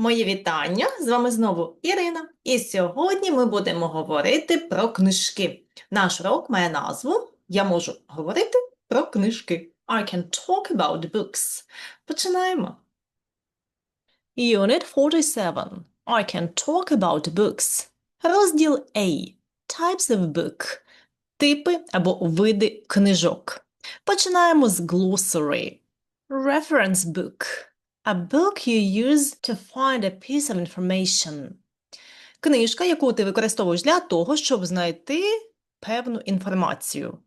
Мої вітання! З вами знову Ірина. І сьогодні ми будемо говорити про книжки. Наш урок має назву Я можу говорити про книжки. I can talk about books. Починаємо. Unit 47. I can talk about books. Розділ A. Types of book. Типи або види книжок. Починаємо з glossary. Reference book. A book you use to find a piece of information. Книжка, яку ти використовуєш для того, щоб знайти певну інформацію.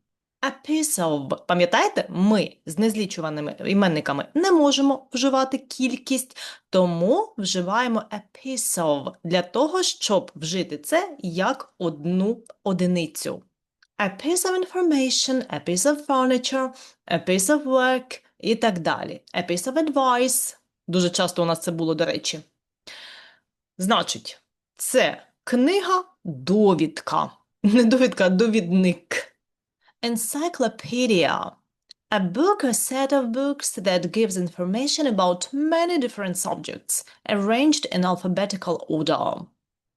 A piece of. Пам'ятаєте, ми з незлічуваними іменниками не можемо вживати кількість, тому вживаємо a piece of для того, щоб вжити це як одну одиницю. A piece of information, a piece of furniture, a piece of work і так далі. A piece of advice. Дуже часто у нас це було, до речі. Значить, це книга довідка. Не довідка, а довідник. Encyclopedia. A book or set of books that gives information about many different subjects, arranged in alphabetical order.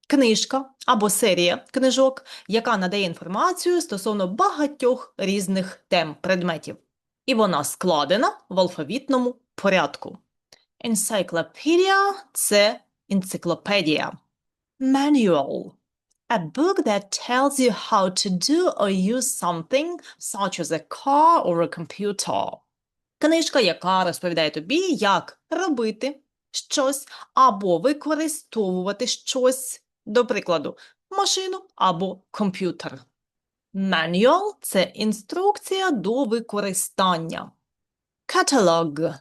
Книжка або серія книжок, яка надає інформацію стосовно багатьох різних тем предметів. І вона складена в алфавітному порядку. Encyclopedia – це енциклопедія. Manual – a book that tells you how to do or use something, such as a car or a computer. Книжка, яка розповідає тобі, як робити щось або використовувати щось, до прикладу, машину або комп'ютер. Manual – це інструкція до використання. Catalog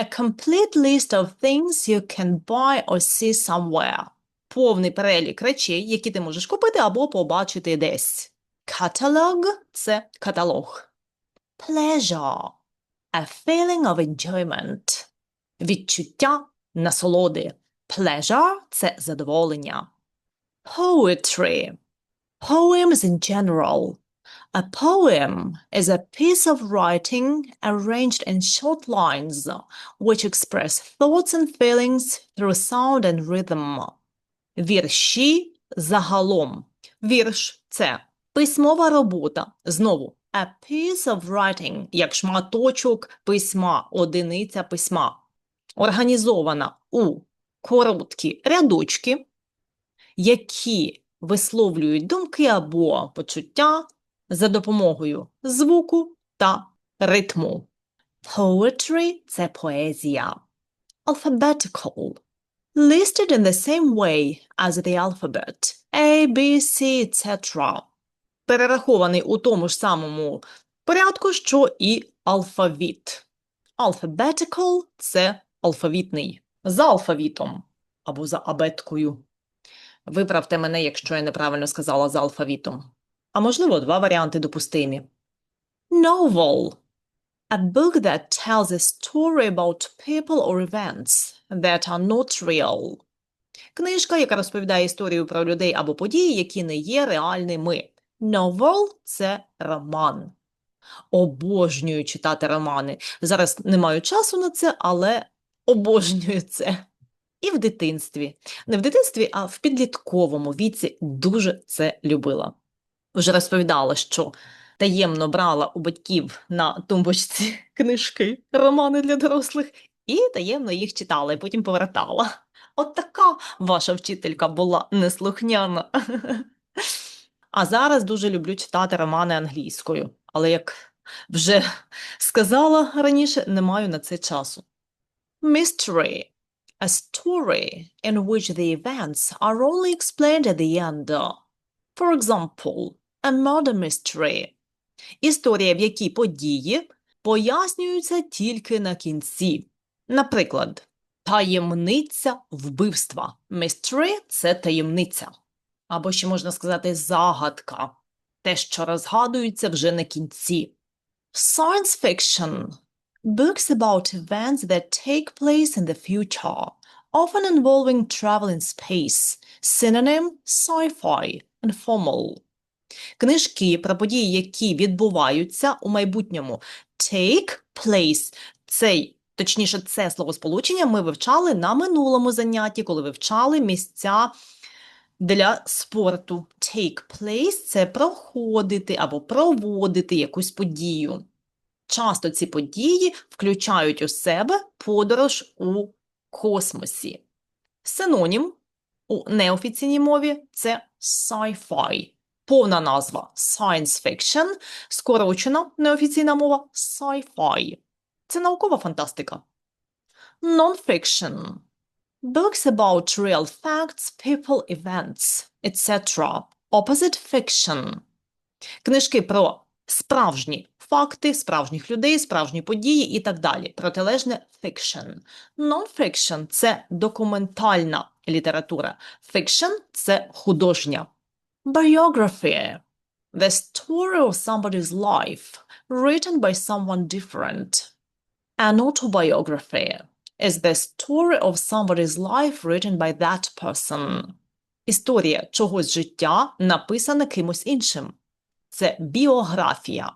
A complete list of things you can buy or see somewhere. Повний перелік речей, які ти можеш купити або побачити десь. Catalog – це каталог. Pleasure – a feeling of enjoyment. Відчуття насолоди. Pleasure – це задоволення. Poetry – poems in general. A poem is a piece of writing arranged in short lines which express thoughts and feelings through sound and rhythm. Вірші загалом. Вірш – це письмова робота. Знову a piece of writing, як шматочок письма, одиниця письма. Організована у короткі рядочки, які висловлюють думки або почуття за допомогою звуку та ритму. Poetry – це поезія. Alphabetical – listed in the same way as the alphabet A, B, C, etc. Перерахований у тому ж самому порядку, що і алфавіт. Alphabetical – це алфавітний. За алфавітом або за абеткою. Виправте мене, якщо я неправильно сказала за алфавітом. А можливо, два варіанти допустимі. Novel – a book that tells a story about people or events that are not real. Книжка, яка розповідає історію про людей або події, які не є реальними. Novel – це роман. Обожнюю читати романи. Зараз не маю часу на це, але обожнюю це. І в дитинстві. Не в дитинстві, а в підлітковому віці дуже це любила вже розповідала, що таємно брала у батьків на тумбочці книжки, романи для дорослих, і таємно їх читала, і потім повертала. От така ваша вчителька була неслухняна. А зараз дуже люблю читати романи англійською, але як вже сказала раніше, не маю на це часу. Mystery – a story in which the events are only explained at the end. For example, a murder mystery – історія, в якій події пояснюються тільки на кінці. Наприклад, таємниця вбивства. Mystery – це таємниця. Або ще можна сказати загадка. Те, що розгадується вже на кінці. Science fiction – books about events that take place in the future, often involving travel in space. Synonym – sci-fi, informal. Книжки про події, які відбуваються у майбутньому. Take place – цей Точніше, це словосполучення ми вивчали на минулому занятті, коли вивчали місця для спорту. Take place – це проходити або проводити якусь подію. Часто ці події включають у себе подорож у космосі. Синонім у неофіційній мові це sci-fi. Повна назва science fiction, скорочена неофіційна мова sci-fi. Це наукова фантастика. Non-fiction. Books about real facts, people, events, etc. Opposite fiction. Книжки про справжні факти, справжніх людей, справжні події і так далі. Протилежне fiction. Non-fiction – це документальна література. Fiction – це художня. Biography. The story of somebody's life, written by someone different. An autobiography is the story of somebody's life written by that person. Історія чогось життя написана кимось іншим. Це біографія.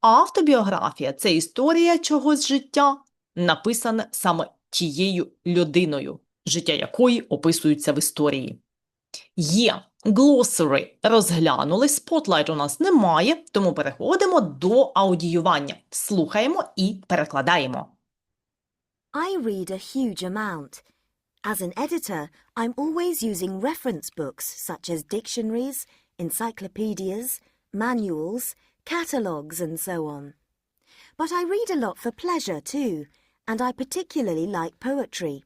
Автобіографія це історія чогось життя, написане саме тією людиною, життя якої описується в історії. Є glossary розглянули, Spotlight у нас немає, тому переходимо до аудіювання. Слухаємо і перекладаємо. I read a huge amount. As an editor, I'm always using reference books such as dictionaries, encyclopedias, manuals, catalogues, and so on. But I read a lot for pleasure too, and I particularly like poetry.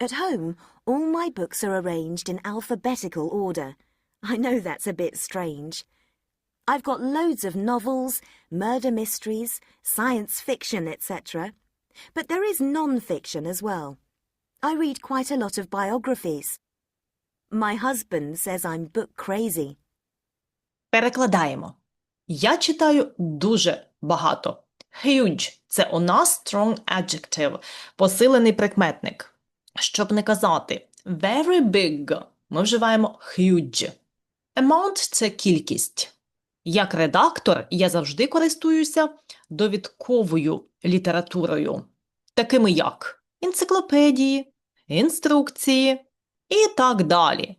At home, all my books are arranged in alphabetical order. I know that's a bit strange. I've got loads of novels, murder mysteries, science fiction, etc. But there is non-fiction as well. I read quite a lot of biographies. My husband says I'm book crazy. Перекладаємо. Я читаю дуже багато. Huge – це у нас strong adjective, посилений прикметник. Щоб не казати very big, ми вживаємо huge. Amount – це кількість. Як редактор я завжди користуюся довідковою літературою, такими як енциклопедії, інструкції і так далі.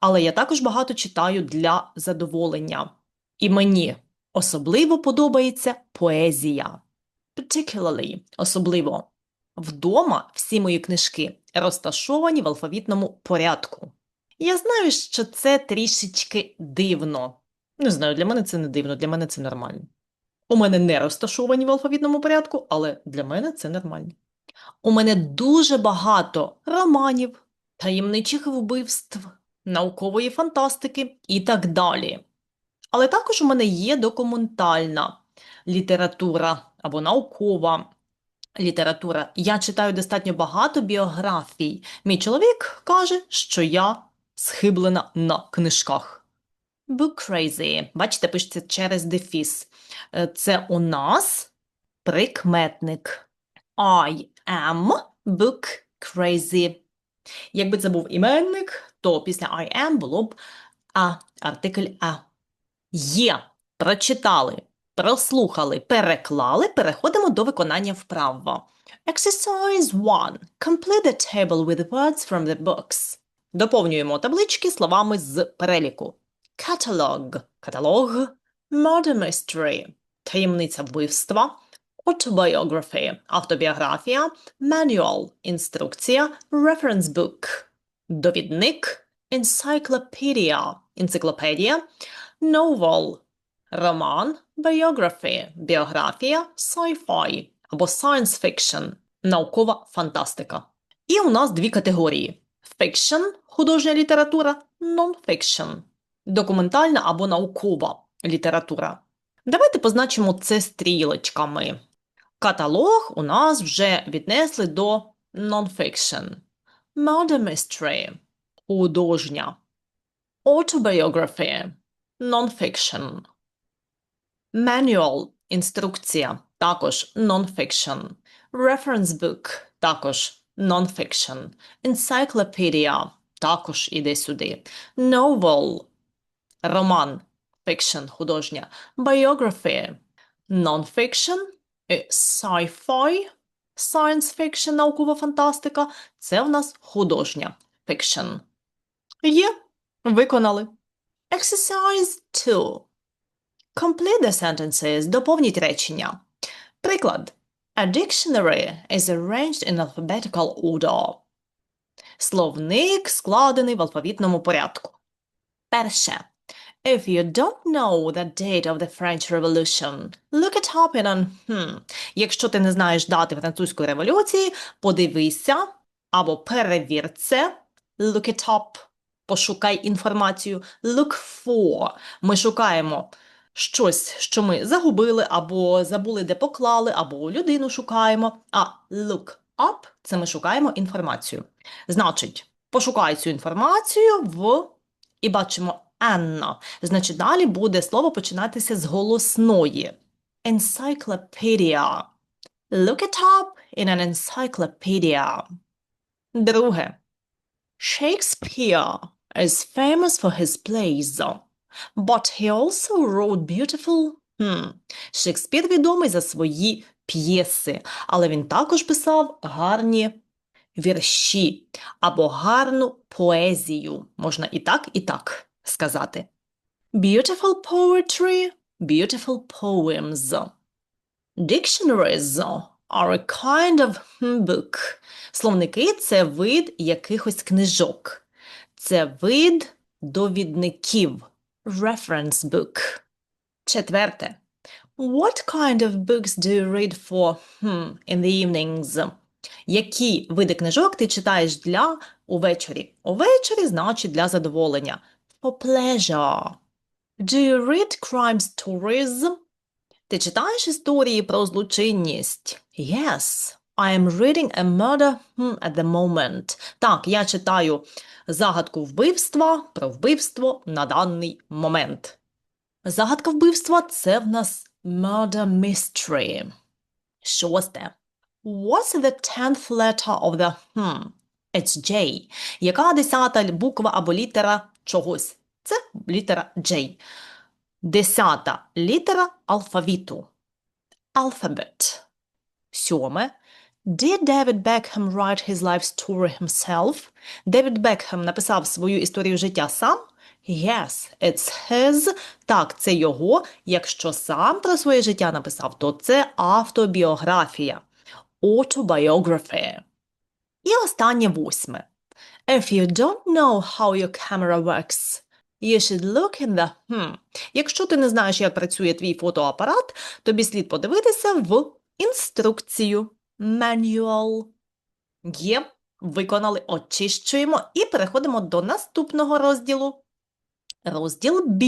Але я також багато читаю для задоволення. І мені особливо подобається поезія. Particularly – особливо. Вдома всі мої книжки розташовані в алфавітному порядку. Я знаю, що це трішечки дивно. Не знаю, для мене це не дивно, для мене це нормально. У мене не розташовані в алфавітному порядку, але для мене це нормально. У мене дуже багато романів, таємничих вбивств, наукової фантастики і так далі. Але також у мене є документальна література або наукова література. Я читаю достатньо багато біографій. Мій чоловік каже, що я схиблена на книжках. Book crazy. Бачите, пишеться через дефіс. Це у нас прикметник. I am book crazy. Якби це був іменник, то після I am було б а, артикль а. Є. Прочитали, прослухали, переклали. Переходимо до виконання вправ. Exercise 1. Complete the table with words from the books. Доповнюємо таблички словами з переліку. Catalog – каталог, Murder Mystery – таємниця вбивства, Autobiography – автобіографія, Manual – інструкція, Reference Book – довідник, Encyclopedia – енциклопедія, Novel – роман, Biography – біографія, Sci-Fi або Science Fiction – наукова фантастика. І у нас дві категорії – Fiction – художня література, Non-Fiction – документальна або наукова література. Давайте позначимо це стрілочками. Каталог у нас вже віднесли до Non-Fiction. Murder Mystery – художня. Autobiography – Non-Fiction. Manual – інструкція, також non-fiction. Reference book – також non-fiction. Encyclopedia – також іде сюди. Novel – роман, fiction – художня. Biography – non-fiction. Sci-fi – science fiction, наукова фантастика. Це в нас художня fiction. Є. Виконали. Exercise 2. Complete the sentences. Доповніть речення. Приклад. A dictionary is arranged in alphabetical order. Словник складений в алфавітному порядку. Перше. If you don't know the date of the French Revolution, look it up in an hmm. Якщо ти не знаєш дати французької революції, подивися або перевір це. Look it up. Пошукай інформацію. Look for. Ми шукаємо щось, що ми загубили, або забули, де поклали, або людину шукаємо. А look up – це ми шукаємо інформацію. Значить, пошукай цю інформацію в і бачимо Anna. Значить, далі буде слово починатися з голосної. Encyclopedia. Look it up in an encyclopedia. Друге. Shakespeare is famous for his plays, but he also wrote beautiful. Hmm. Шекспір відомий за свої п'єси, але він також писав гарні вірші або гарну поезію. Можна і так, і так сказати. Beautiful poetry, beautiful poems. Dictionaries are a kind of book. Словники – це вид якихось книжок. Це вид довідників. Reference book. Четверте. What kind of books do you read for hmm, in the evenings? Які види книжок ти читаєш для увечері? Увечері значить для задоволення. For pleasure. Do you read crime stories? Ти читаєш історії про злочинність? Yes, I am reading a murder hmm, at the moment. Так, я читаю загадку вбивства про вбивство на даний момент. Загадка вбивства – це в нас murder mystery. Шосте. What's the tenth letter of the hmm? It's J. Яка десята буква або літера чогось? Це літера J. Десята літера алфавіту. Alphabet. Сьоме. Did David Beckham write his life story himself? Девід Бекхем написав свою історію життя сам? Yes, it's his. Так, це його. Якщо сам про своє життя написав, то це автобіографія. Autobiography. І останнє восьме. If you don't know how your camera works, you should look in the hmm. Якщо ти не знаєш, як працює твій фотоапарат, тобі слід подивитися в інструкцію. Manual. Є. Виконали, очищуємо і переходимо до наступного розділу. Розділ B.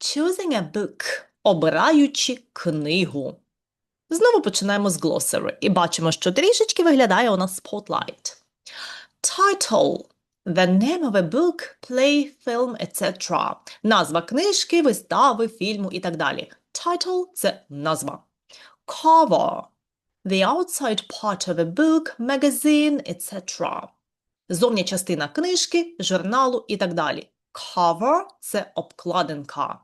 Choosing a book. Обираючи книгу. Знову починаємо з glossary і бачимо, що трішечки виглядає у нас spotlight. Title. The name of a book, play, film, etc. Назва книжки, вистави, фільму і так далі. Title – це назва. Cover. The outside part of a book, magazine, etc. Зовня частина книжки, журналу і так далі. Cover – це обкладинка.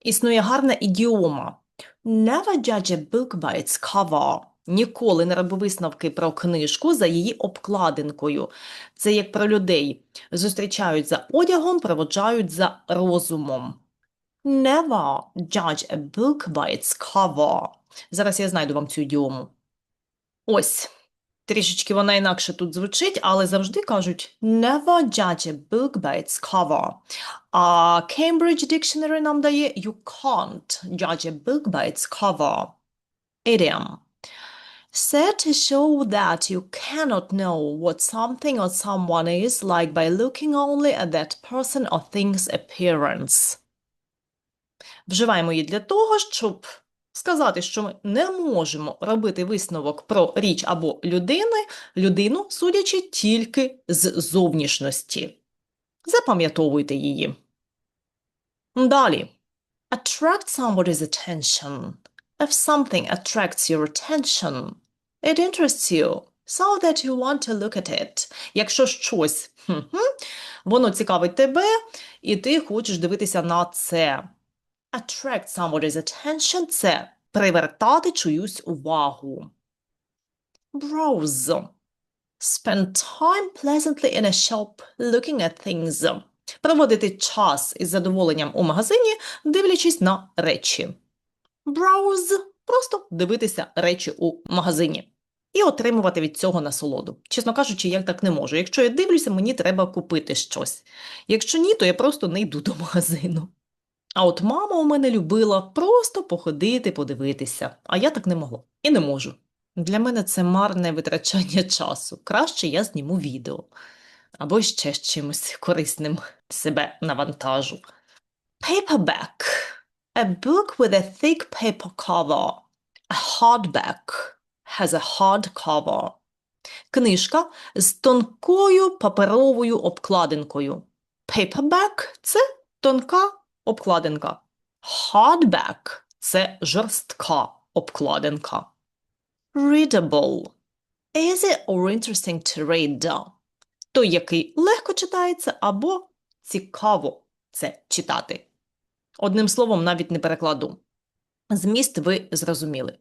Існує гарна ідіома. Never judge a book by its cover. Ніколи не роби висновки про книжку за її обкладинкою. Це як про людей. Зустрічають за одягом, проводжають за розумом. Never judge a book by its cover. Зараз я знайду вам цю ідіому. Ось. Трішечки вона інакше тут звучить, але завжди кажуть never judge a book by its cover. А Cambridge Dictionary нам дає you can't judge a book by its cover. Idiom. Said to show that you cannot know what something or someone is like by looking only at that person or thing's appearance. Вживаємо її для того, щоб сказати, що ми не можемо робити висновок про річ або людини, людину, судячи тільки з зовнішності. Запам'ятовуйте її. Далі. Attract somebody's attention. If something attracts your attention, it interests you, so that you want to look at it. Якщо щось, хм-хм, воно цікавить тебе, і ти хочеш дивитися на це. Attract somebody's attention – це привертати чиюсь увагу. Browse. Spend time pleasantly in a shop looking at things. Проводити час із задоволенням у магазині, дивлячись на речі. Browse – просто дивитися речі у магазині і отримувати від цього насолоду. Чесно кажучи, я так не можу. Якщо я дивлюся, мені треба купити щось. Якщо ні, то я просто не йду до магазину. А от мама у мене любила просто походити, подивитися, а я так не могла і не можу. Для мене це марне витрачання часу. Краще я зніму відео або ще з чимось корисним себе навантажу. Paperback. A book with a thick paper cover. A hardback has a hard cover. Книжка з тонкою паперовою обкладинкою. Paperback – це тонка обкладинка. Hardback – це жорстка обкладинка. Readable. Easy or interesting to read. Той, який легко читається, або цікаво це читати. Одним словом, навіть не перекладу. Зміст ви зрозуміли.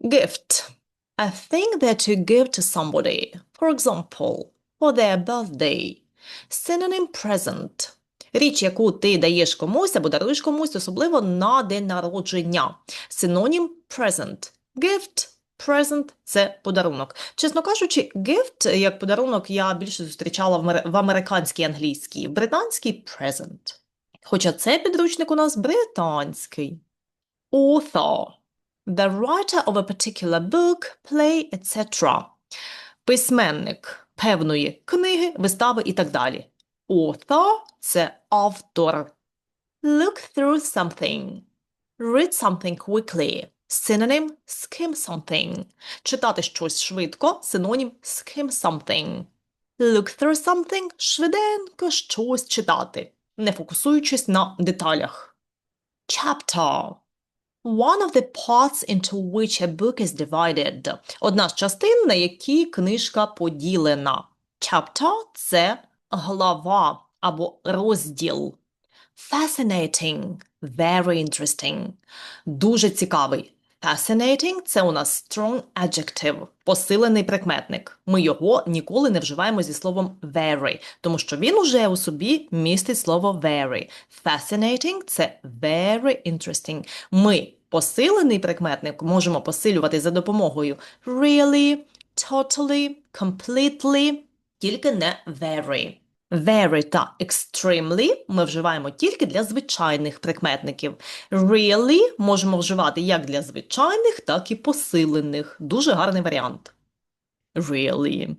Gift. A thing that you give to somebody. For example, for their birthday. Synonym present. Річ, яку ти даєш комусь або даруєш комусь, особливо на день народження. Синонім present. Gift, present – це подарунок. Чесно кажучи, gift як подарунок я більше зустрічала в, американській англійській, в британській present. Хоча цей підручник у нас британський. Author. The writer of a particular book, play, etc. Письменник певної книги, вистави і так далі. Author – це автор. Look through something. Read something quickly. Synonym – skim something. Читати щось швидко. Синонім – skim something. Look through something – швиденько щось читати, не фокусуючись на деталях. Chapter. One of the parts into which a book is divided. Одна з частин, на які книжка поділена. Chapter – це глава або розділ. Fascinating – very interesting. Дуже цікавий. Fascinating – це у нас strong adjective, посилений прикметник. Ми його ніколи не вживаємо зі словом very, тому що він уже у собі містить слово very. Fascinating – це very interesting. Ми посилений прикметник можемо посилювати за допомогою really, totally, completely, тільки не very. Very та extremely ми вживаємо тільки для звичайних прикметників. Really можемо вживати як для звичайних, так і посилених. Дуже гарний варіант. Really.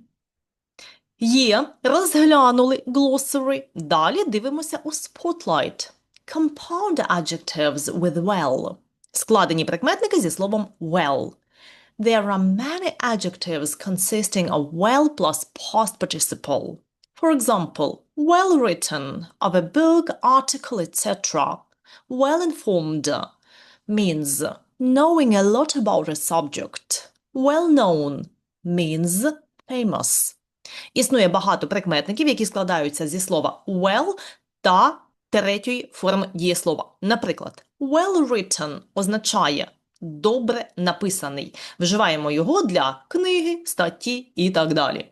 Є, розглянули glossary. Далі дивимося у Spotlight. Compound adjectives with well. Складені прикметники зі словом well. There are many adjectives consisting of well plus past participle. For example, well written of a book, article, etc. Well informed means knowing a lot about a subject. Well known means famous. Існує багато прикметників, які складаються зі слова well та третьої форми дієслова. Наприклад, well written означає добре написаний. Вживаємо його для книги, статті і так далі.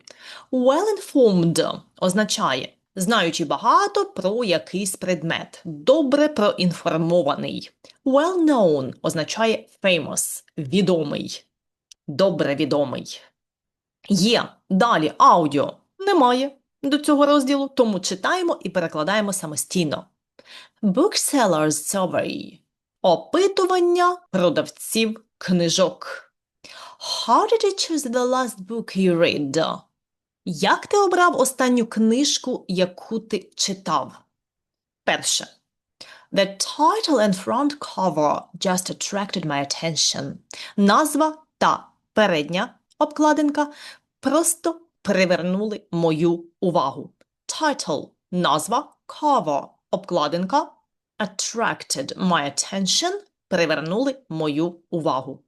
Well informed означає знаючи багато про якийсь предмет, добре проінформований. Well known означає famous, відомий, добре відомий. Є далі аудіо немає до цього розділу, тому читаємо і перекладаємо самостійно. Booksellers survey опитування продавців книжок. How did you choose the last book you read? Як ти обрав останню книжку, яку ти читав? Перше. The title and front cover just attracted my attention. Назва та передня обкладинка просто привернули мою увагу. Title – назва, cover – обкладинка, attracted my attention – привернули мою увагу.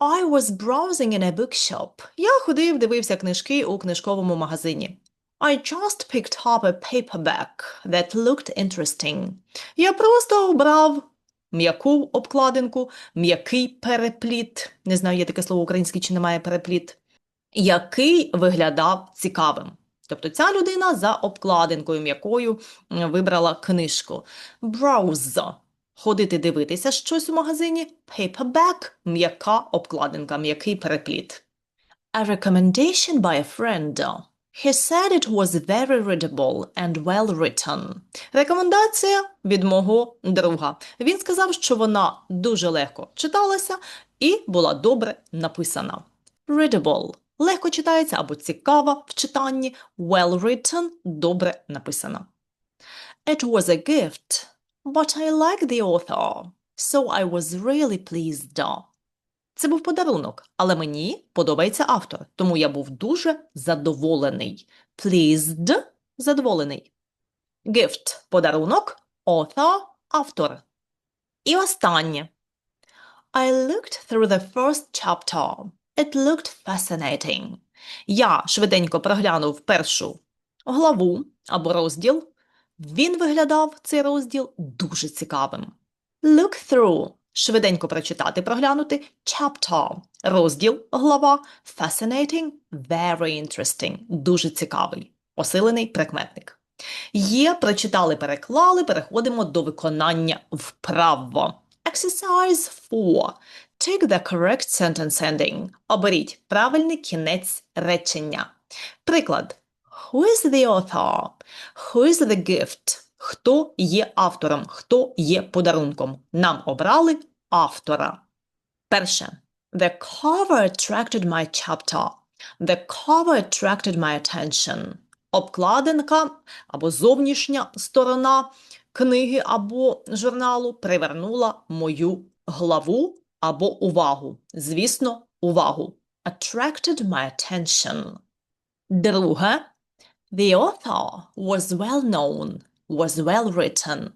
I was browsing in a bookshop. Я ходив, дивився книжки у книжковому магазині. I just picked up a paperback that looked interesting. Я просто обрав м'яку обкладинку, м'який перепліт. Не знаю, є таке слово українське чи немає перепліт, який виглядав цікавим. Тобто ця людина за обкладинкою м'якою вибрала книжку. Browse – ходити дивитися щось у магазині. Paperback – м'яка обкладинка, м'який перепліт. A recommendation by a friend. He said it was very readable and well written. Рекомендація від мого друга. Він сказав, що вона дуже легко читалася і була добре написана. Readable – легко читається або цікава в читанні. Well written – добре написана. It was a gift, but I like the author, so I was really pleased. Це був подарунок, але мені подобається автор, тому я був дуже задоволений. Pleased – задоволений. Gift – подарунок, author – автор. І останнє. I looked through the first chapter. It looked fascinating. Я швиденько проглянув першу главу або розділ. Він виглядав, цей розділ, дуже цікавим. Look through – швиденько прочитати, проглянути. Chapter – розділ, глава. Fascinating – very interesting – дуже цікавий. Посилений прикметник. Є, прочитали, переклали, переходимо до виконання вправо. Exercise 4. Take the correct sentence ending. Оберіть правильний кінець речення. Приклад. Who is the author? Who is the gift? Хто є автором? Хто є подарунком? Нам обрали автора. Перше. The cover attracted my chapter. The cover attracted my attention. Обкладинка або зовнішня сторона книги або журналу привернула мою главу або увагу. Звісно, увагу. Attracted my attention. Друге. The author was well known, was well written.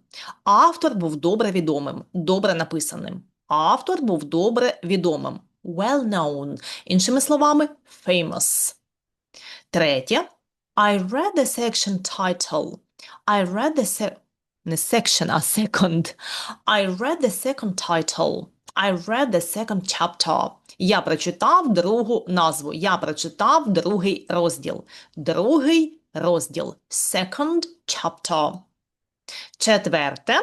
Автор був добре відомим, добре написаним. Автор був добре відомим. Well known. Іншими словами, famous. Третє. I read the section title. I read the se- не section, а second. I read the second title. I read the second chapter. Я прочитав другу назву. Я прочитав другий розділ. Другий розділ. Second chapter. Четверте.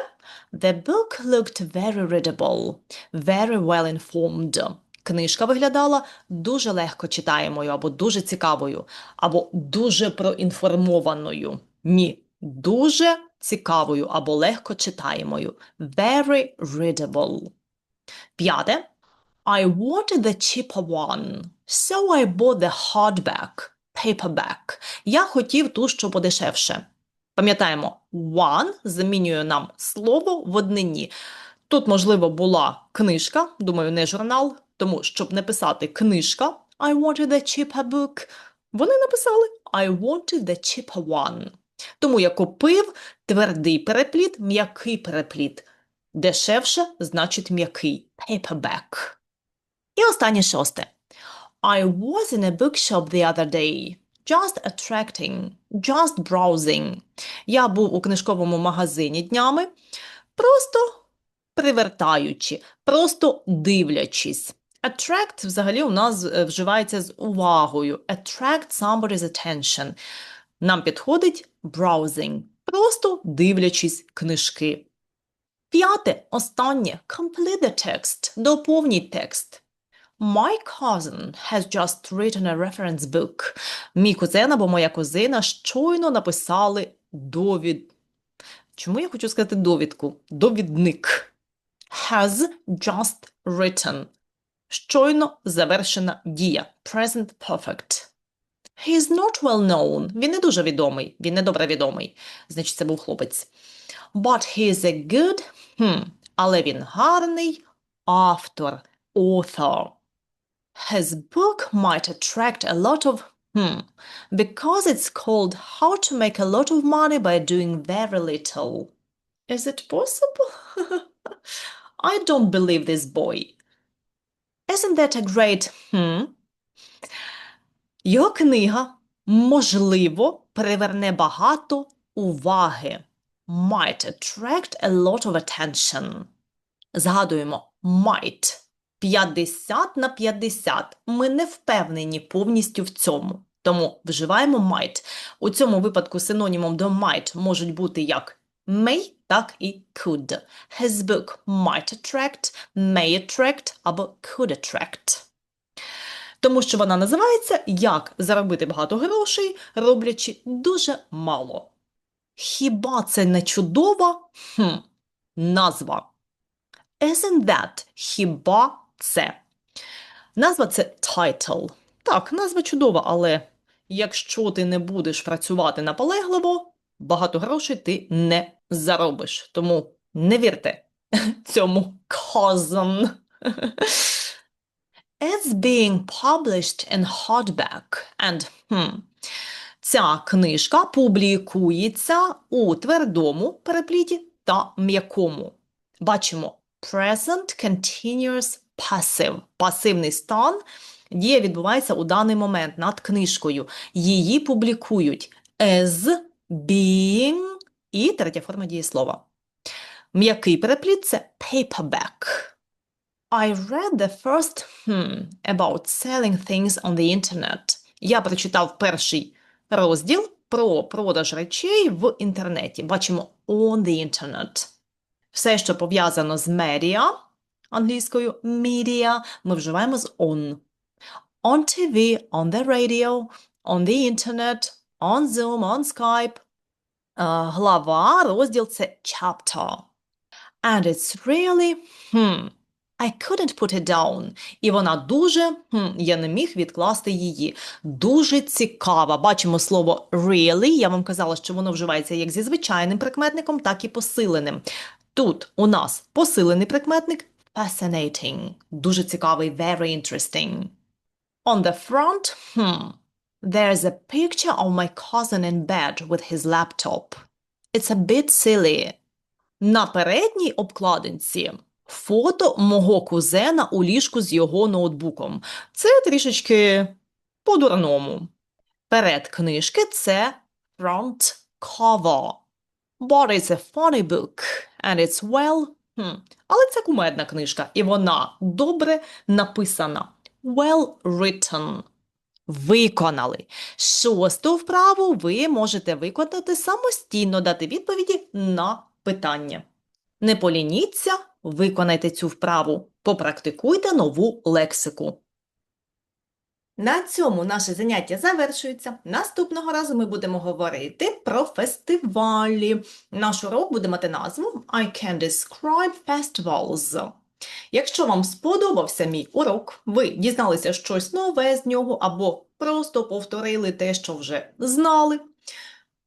The book looked very readable, very well informed. Книжка виглядала дуже легко читаємою, або дуже цікавою, або дуже проінформованою. Ні, дуже цікавою або легко читаємою. Very readable. П'яте. I wanted the cheaper one, so I bought the hardback, paperback. Я хотів ту, що подешевше. Пам'ятаємо, one замінює нам слово в однині. Тут, можливо, була книжка, думаю, не журнал, тому, щоб не писати книжка I wanted the cheaper book, вони написали I wanted the cheaper one. Тому я купив твердий перепліт, м'який перепліт. Дешевше значить м'який paperback. І останнє шосте. I was in a bookshop the other day. Just attracting, just browsing. Я був у книжковому магазині днями, просто привертаючи, просто дивлячись. Attract взагалі у нас е, вживається з увагою. Attract somebody's attention. Нам підходить browsing, просто дивлячись книжки. П'яте, останнє, complete the text, доповніть текст. My cousin has just written a reference book. Мій кузен або моя кузина щойно написали довід... Чому я хочу сказати довідку? Довідник. Has just written. Щойно завершена дія. Present perfect. He is not well known. Він не дуже відомий. Він не добре відомий. Значить, це був хлопець. But he is a good, хм, але він гарний автор, author. His book might attract a lot of, hmm, because it's called How to Make a Lot of Money by Doing Very Little. Is it possible? I don't believe this boy. Isn't that a great, hmm? Його книга, можливо, приверне багато уваги. Might attract a lot of attention. Згадуємо might. 50 на 50. Ми не впевнені повністю в цьому. Тому вживаємо might. У цьому випадку синонімом до might можуть бути як may, так і could. His book might attract, may attract або could attract. Тому що вона називається Як заробити багато грошей, роблячи дуже мало. Хіба це не чудова хм, назва? Isn't that хіба це? Назва це title. Так, назва чудова, але якщо ти не будеш працювати наполегливо, багато грошей ти не заробиш. Тому не вірте цьому cousin. It's being published in hardback and hmm, Ця книжка публікується у твердому перепліті та м'якому. Бачимо present continuous passive. Пасивний стан. Дія відбувається у даний момент над книжкою. Її публікують as being і третя форма дієслова. М'який перепліт це paperback. I read the first hmm, about selling things on the internet. Я прочитав перший розділ про продаж речей в інтернеті. Бачимо on the internet. Все, що пов'язано з media, англійською media, ми вживаємо з on. On TV, on the radio, on the internet, on Zoom, on Skype. Е, Глава, розділ це chapter. And it's really, hmm, I couldn't put it down. І вона дуже, хм, я не міг відкласти її. Дуже цікава. Бачимо слово really. Я вам казала, що воно вживається як зі звичайним прикметником, так і посиленим. Тут у нас посилений прикметник fascinating. Дуже цікавий, very interesting. On the front, hmm, there's a picture of my cousin in bed with his laptop. It's a bit silly. На передній обкладинці фото мого кузена у ліжку з його ноутбуком. Це трішечки по-дурному. Перед книжки це front cover. But it's a funny book, and it's well... хм, Але це кумедна книжка, і вона добре написана. Well written. Виконали. Шосту вправу ви можете виконати самостійно, дати відповіді на питання. Не полініться, виконайте цю вправу, попрактикуйте нову лексику. На цьому наше заняття завершується. Наступного разу ми будемо говорити про фестивалі. Наш урок буде мати назву I can describe festivals. Якщо вам сподобався мій урок, ви дізналися щось нове з нього або просто повторили те, що вже знали.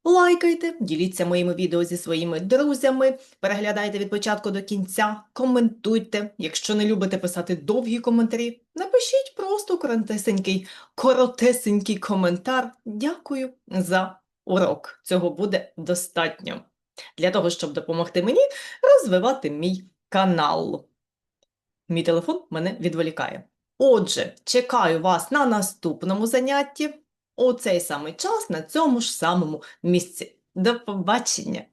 Лайкайте, діліться моїми відео зі своїми друзями, переглядайте від початку до кінця, коментуйте. Якщо не любите писати довгі коментарі, напишіть просто коротесенький, коротесенький коментар. Дякую за урок. Цього буде достатньо для того, щоб допомогти мені розвивати мій канал. Мій телефон мене відволікає. Отже, чекаю вас на наступному занятті у цей самий час на цьому ж самому місці. До побачення!